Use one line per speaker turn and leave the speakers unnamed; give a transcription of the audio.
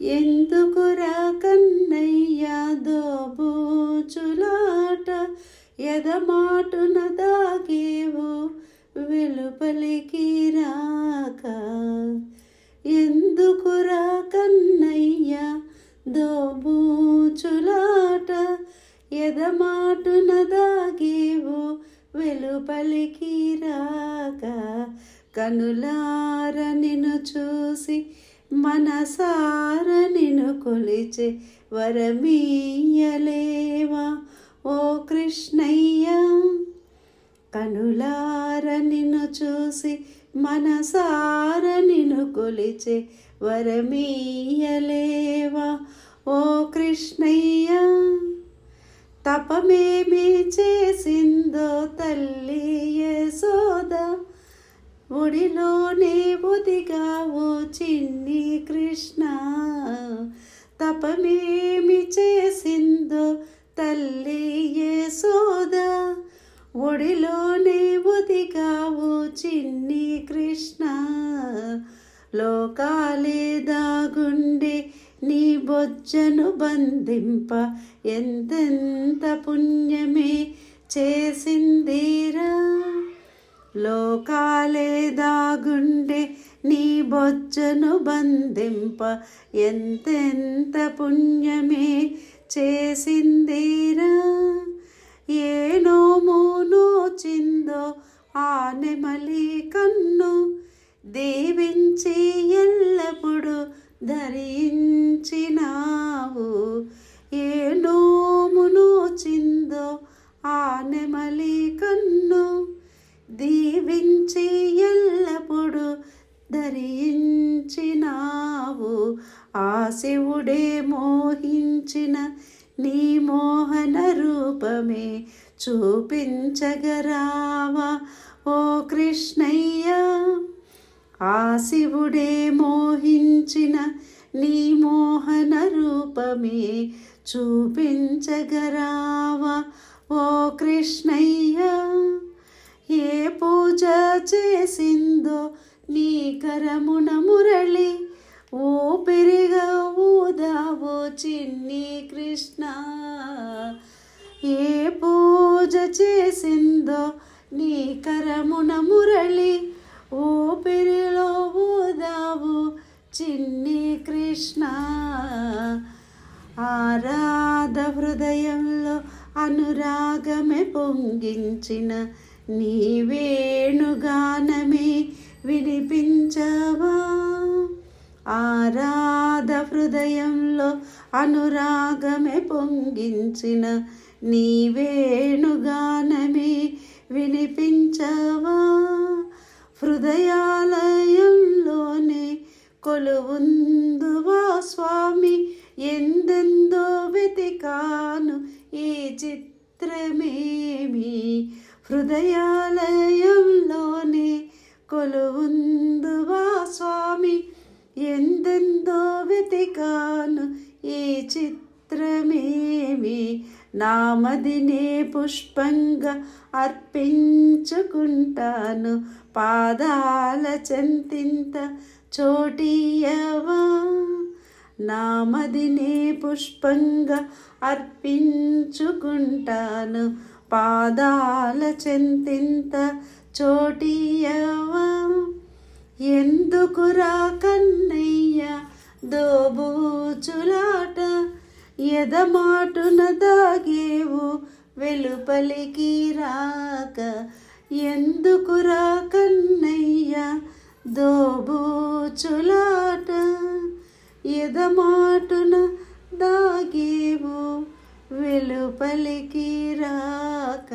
ఎందుకురా కన్నయ్య దోబూచులాట ఎదమాటున దాగేవు వెలుపలికి రాక? ఎందుకురా కన్నయ్య దోబూచులాట ఎదమాటున దాగేవు వెలుపలికి రాక? కనులార నిన్ను చూసి మనసార నిన్ను కొలిచే వరమీయలేవా? ఓ కృష్ణయ్య కనులార నిన్ను చూసి మనసార నిన్ను కొలిచే వరమీయలేవా? ఓ కృష్ణయ్య తపమేమి చేసిందో తల్లి సో ఒడిలోనే ఒదిగావు చిన్ని కృష్ణ. తపమేమి చేసిందో తల్లి యశోద ఒడిలోనే ఒదిగావు చిన్ని కృష్ణ. లోకాలే దాగుండే నీ బొజ్జను బంధింప ఎంతెంత పుణ్యమే చేసిందిరా. లోకాలే దాగుండే నీ బొచ్చను బంధింప. ఎంతెంత పుణ్యమే చేసిందిరా. ఏ నోము నోచిందో ఆ నెమలి కన్ను దీవించి ఎల్లప్పుడు ధరించినావు. ఏ నోము చిందో ఆ నెమలి కన్ను దీవించి ఎల్లప్పుడు ధరించినావు. ఆ శివుడే మోహించిన నీ మోహన రూపమే చూపించగరావా? ఓ కృష్ణయ్య ఆ శివుడే మోహించిన నీ మోహన రూపమే చూపించగరావా? ఓ కృష్ణయ్య చేసిందో నీ కరమున మురళి. ఊపిరిగా ఊదావో చిన్ని కృష్ణ. ఏ పూజ చేసిందో నీ కరమున మురళి. ఊపిరిలో ఊదావు చిన్ని కృష్ణ. ఆరాధ హృదయంలో అనురాగమే పొంగించిన నీ వేణుగానమే వినిపించవా ఆరాధ హృదయంలో అనురాగమే పొంగించిన నీ వేణుగానమే వినిపించవా హృదయాలయంలోనే కొలువుందువా స్వామి? ఎందెందో వెతికాను ఈ చిత్రమేమి? హృదయాలయంలోనే కొలువుందువా స్వామి. ఎందెందో వెతికాను ఈ చిత్రమేమి. నామదినే పుష్పంగా అర్పించుకుంటాను. పాదాల చెంతింత చోటీయవా. నామదినే పుష్పంగా అర్పించుకుంటాను. పాదాల చెంతింత చోటీయవా. ఎందుకురా కన్నయ్య దోబూచులాట? ఎదమాటున దాగేవు వెలుపలికి రాక. ఎందుకురా కన్నయ్య దోబూచులాట? ఎదమాటున దాగేవు వెలుపలికి రాక